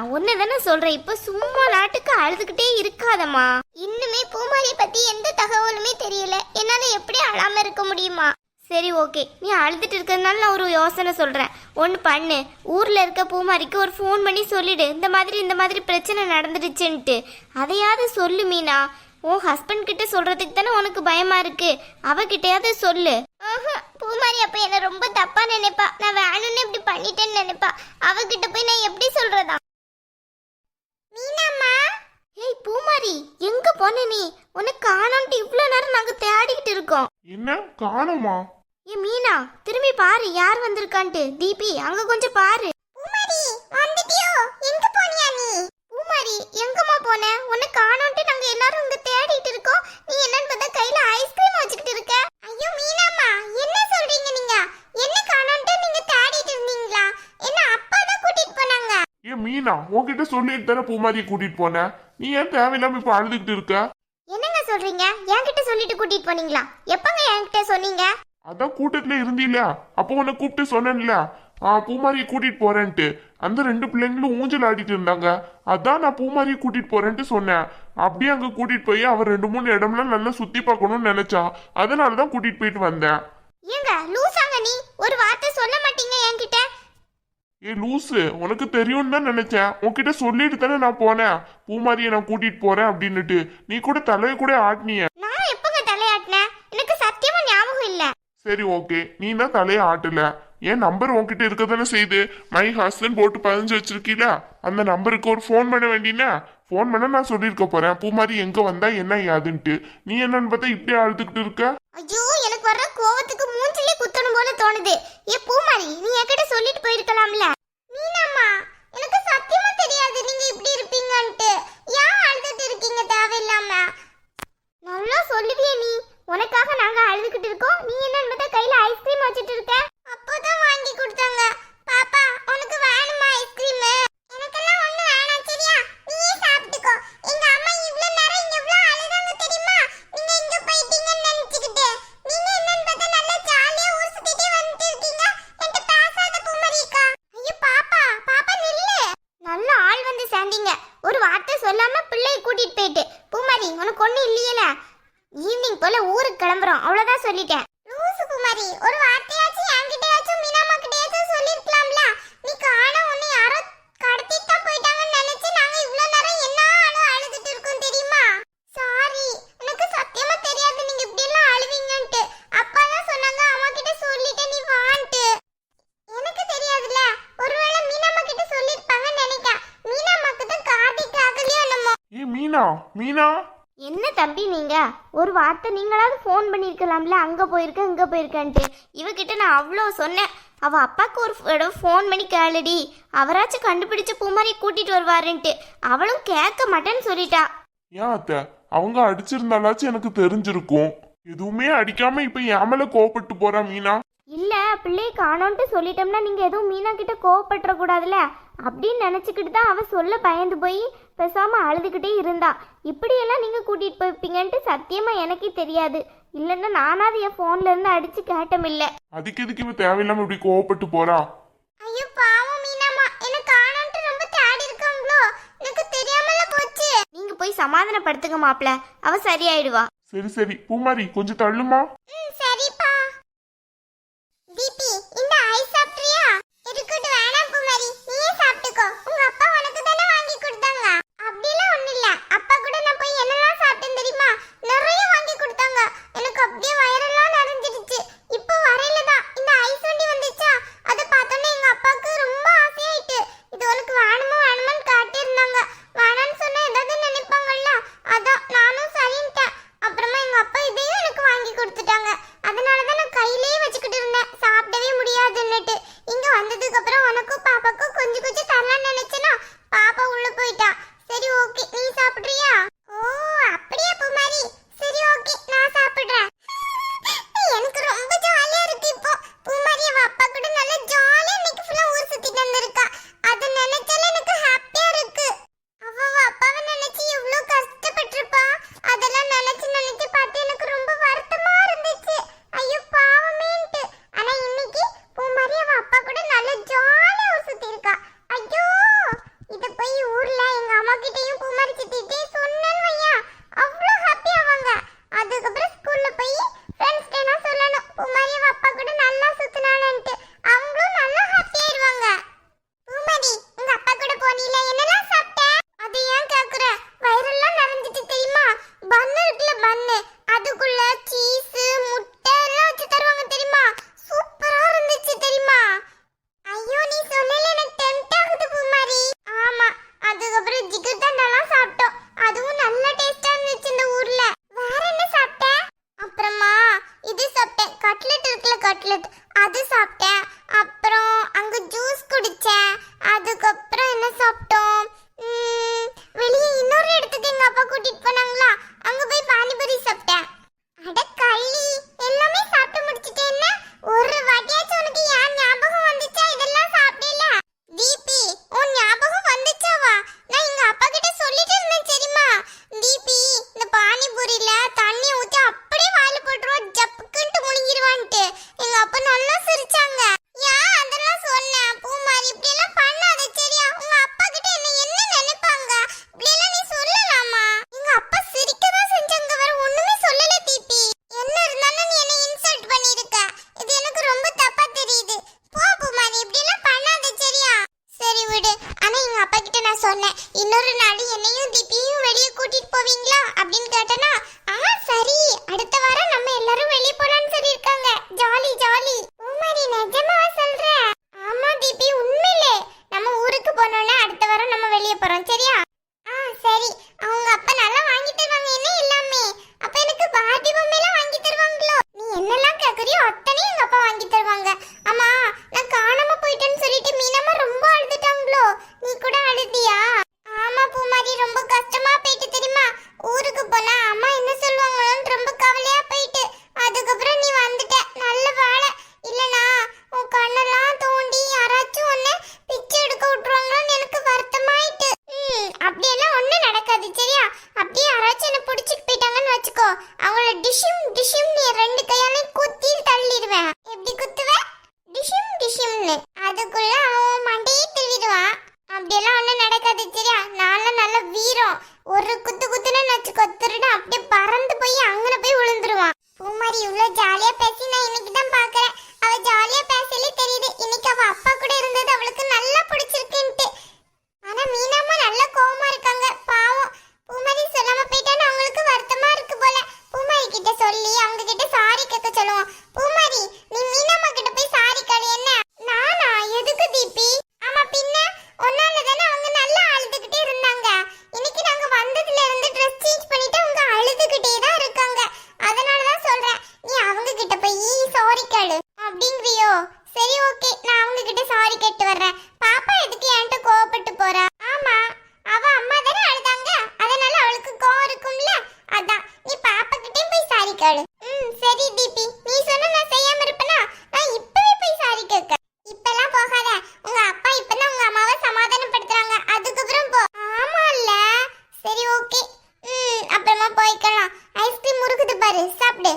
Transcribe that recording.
தானே சொல்றேன். இப்ப சும்மா நாட்டுக்கு அழுதுகிட்டே இருக்காதம்மா. இன்னுமே பூமாரி பத்தி எந்த தகவலுமே தெரியல. என்னால எப்படி அழாம இருக்க முடியுமா? சரி ஓகே. நீ அழுதுட்டு இருக்கிறதுனால நான் ஒரு யோசனை சொல்கிறேன் ஒன்று பண்ணு. ஊரில் இருக்க பூமாரிக்கு ஒரு ஃபோன் பண்ணி சொல்லிடு. இந்த மாதிரி இந்த மாதிரி பிரச்சனை நடந்துடுச்சுன்ட்டு. அதையாவது சொல்லு மீனா. உன் ஹஸ்பண்ட் கிட்ட சொல்றதுக்கு தானே உனக்கு பயமா இருக்கு. அவகிட்டயாவது சொல்லு. பூமாரி அப்ப என்ன ரொம்ப தப்பா நினைப்பா. நான் வேணும்னு இப்படி பண்ணிட்டேன்னு நினைப்பா. அவகிட்ட போய் நான் எப்படி சொல்றதா? மீனாம்மா? ஏய் பூமாரி எங்க போன நீ? உனக்கு காணோன்ட்டு இவ்வளவு நேரம் நாங்க தேடிக்கிட்டு இருக்கோம். என்ன? காணுமா? ஏ மீனா திரும்பி பாரு யார் வந்திருக்கான்ட்டு. தீபி அங்க கொஞ்சம் பாரு. பூமாரி வந்துட்டியோ? எங்க போனியா நீ? பூமாரி எங்கம்மா போன? உன்னை காணோன்ட்டு நாங்க எல்லாரும் இங்க தேடிட்டு இருக்கோம் நீ என்னன்னு பார்த்தா கையில ஐஸ்கிரீம் வச்சுக்கிட்டு இருக்க ஐயோ மீனாம்மா என்ன சொல்றீங்க நீங்க என்ன காணோன்ட்டு நீங்க தேடிட்டு இருந்தீங்களா என்ன அப்பா தான் கூட்டிட்டு போனாங்க ஏன் மீனா உன்கிட்ட சொல்லிட்டு தானே பூமாரியை கூட்டிட்டு போனேன் நீ ஏன் தேவையில்லாம இப்ப அழுதுகிட்டு இருக்க? என்னங்க சொல்றீங்க? என்கிட்ட சொல்லிட்டு கூட்டிட்டு போனீங்களா? எப்பங்க என்கிட்ட சொன்னீங்க? அதான் கூட்டத்துல இருந்தீல அப்போ உன்னை கூப்பிட்டு சொன்னேன்ல. ஆ பூமாரியை கூட்டிட்டு போறேன்ட்டு. அந்த ரெண்டு பிள்ளைங்களும் ஊஞ்சல் ஆடிட்டு இருந்தாங்க. அதான் நான் பூமாரியை கூட்டிட்டு போறேன்ட்டு சொன்னேன். அப்படியே அங்க கூட்டிட்டு போய் அவர் ரெண்டு மூணு இடம்லாம் நல்லா சுத்தி பார்க்கணும்னு நினைச்சா அதனாலதான் கூட்டிட்டு போயிட்டு வந்தேன். ஏங்க லூசாங்க நீ. ஒரு வார்த்தை ஏ லூசு உனக்கு தெரியும்னு தான் நினைச்சேன். உன்கிட்ட சொல்லிட்டு தானே நான் போனேன். பூமாரியை நான் கூட்டிட்டு போறேன் அப்படின்னுட்டு. நீ கூட தலையை கூட ஆட்டினிய. நான் எப்பங்க தலையாட்டினேன் எனக்கு சத்தியமா ஞாபகம் இல்ல. சரி ஓகே. நீ தான் தலையை ஆட்டல. என் நம்பர் உன்கிட்ட இருக்க தானே செய்யுது? மை ஹஸ்பண்ட் போட்டு பதிஞ்சு வச்சிருக்கீல? அந்த நம்பருக்கு ஒரு ஃபோன் பண்ண வேண்டினா? ஃபோன் பண்ண நான் சொல்லியிருக்க போறேன். பூமாரி எங்க வந்தா என்ன ஏதுன்ட்டு. நீ என்னன்னு பார்த்தா இப்படியே அழுதுகிட்டு இருக்க? ஐயோ எனக்கு வர்ற கோவத்துக்கு மூஞ்சிலே குத்தணும் போல தோணுது. ஏ பூமாரி நீ என்கிட்ட சொல்லிட்டு போயிருக்கலாம்ல. மீனாம்மா எனக்கு சத்தியமா தெரியாது நீங்க இப்படி இருப்பீங்கன்ட்டு ஏன் அழுதுட்டு இருக்கீங்க தேவையில்லாம நல்லா சொல்லுவியே நீ உனக்காக நாங்க அழுதுகிட்டு இருக்கோம் நீ என்னன்னு பார்த்தா கையில ஐஸ்கிரீம் வச்சிட்டு இருக்க அப்போதான் வாங்கி கொடுத்தாங்க பாப்பா உனக்கு வேணுமா ஐஸ்கிரீம் எனக்கெல்லாம் ஒண்ணு வேணாம் சரியா நீயே சாப்பிட்டுக்கோ எங்க அம்மா இவ்ளோ நேரம் இங்க எவ்ளோ அழுதாங்க தெரியுமா நீங்க இங்க போயிட்டீங்கன்னு நினைச்சுக்கிட்டு நீங்க என்னன்னு பார்த்தா நல்லா ஜாலியா ஊர் சுத்திட்டே வந்துட்டு இருக்கீங்க என்கிட்ட பேசாத பூமரிக்கா ஐயோ பாப்பா பாப்பா நில்லு நல்ல ஆள் வந்து சேர்ந்தீங்க ஒரு வார்த்தை சொல்லாம பிள்ளைய கூட்டிட்டு போயிட்டு பூமாரி உனக்கு ஒன்றும் இல்லையில? ஈவினிங் போல ஊருக்கு கிளம்புறோம். அவ்வளோதான் சொல்லிட்டேன். லூசு குமாரி ஒரு வார்த்தையாச்சும் என்கிட்டயாச்சும் மீனாமா கிட்டயாச்சும் சொல்லிருக்கலாம்ல? நீ காண ஒன்று யாரோ கடத்திட்டு தான் போயிட்டாங்கன்னு நினைச்சு நாங்க இவ்வளோ நேரம் என்ன ஆளோ அழுதுட்டு இருக்கோம் தெரியுமா? சாரி எனக்கு சத்தியமா தெரியாது. நீங்க இப்படி எல்லாம் அழுவீங்கன்ட்டு. அப்பா தான் சொன்னாங்க அம்மா கிட்ட சொல்லிட்டேன் நீ வான்ட்டு. எனக்கு தெரியாதுல. ஒருவேளை மீனாமா கிட்ட சொல்லிருப்பாங்கன்னு நினைக்கிறேன். மீனாமாக்கு தான் கார்த்திக் ஆகலையோ என்னமோ? ஏ மீனா மீனா? நீங்க ஒரு வார்த்தை நீங்களாவது ஃபோன் பண்ணியிருக்கலாம்ல. அங்க போயிருக்க இங்க போயிருக்கன்ட்டு. இவகிட்ட நான் அவ்வளோ சொன்னேன். அவ அப்பாவுக்கு ஒரு தடவை ஃபோன் பண்ணி கேளுடி. அவராச்சும் கண்டுபிடிச்சு பூமாரி கூட்டிட்டு வருவாருன்ட்டு. அவளும் கேட்க மாட்டேன்னு சொல்லிட்டா. ஏன் அத்தை? அவங்க அடிச்சிருந்தாலாச்சும் எனக்கு தெரிஞ்சிருக்கும். எதுவுமே அடிக்காம இப்ப ஏமல கோபப்பட்டு போறா மீனா? இல்ல பிள்ளையை காணோன்ட்டு சொல்லிட்டோம்னா நீங்க எதுவும் மீனா கிட்ட கோவப்பட்டுற கூடாதுல அப்படின்னு நினைச்சுக்கிட்டு தான் அவ சொல்ல பயந்து போய் பேசாம அழுதுகிட்டே இருந்தா. இப்படியெல்லாம் நீங்க கூட்டிட்டு போய்ப்பீங்கன்ட்டு சத்தியமா எனக்கே தெரியாது. இல்லைன்னா நானாவது என் போன்ல இருந்து அடிச்சு கேட்டம் இல்ல. அதுக்கு எதுக்கு இவ தேவையில்லாம இப்படி கோவப்பட்டு போறா? ஐயோ பாவம் மீனாமா எனக்கு காணோன்ட்டு ரொம்ப தேடி இருக்காங்களோ எனக்கு தெரியாமல போச்சு. நீங்க போய் சமாதானப்படுத்துங்க மாப்ள அவ சரியாயிடுவா. சரி சரி. பூமாரி கொஞ்சம் தள்ளுமா அப்படின்னு கேட்டேன்னா அதுக்குள்ள அவன் மண்டையே திருவிடுவான் அப்படியெல்லாம் ஒன்றும் நடக்காது சரியா? நான்லாம் நல்ல வீரம். ஒரு குத்து குத்துன்னு நச்சு கொத்துருன்னு அப்படியே பறந்து போய் அங்கன போய் விழுந்துருவான். பூமாரி இவ்வளோ ஜாலியா பேசி நான் இன்னைக்கு தான் பார்க்குறேன் அவள் ஜாலியாக பேசலே தெரியுது. இன்னைக்கு அவள் அப்பா கூட இருந்தது அவள் வைக்கலாம். ஐஸ்கிரீம் முறுக்குது பாரு சாப்பிடு.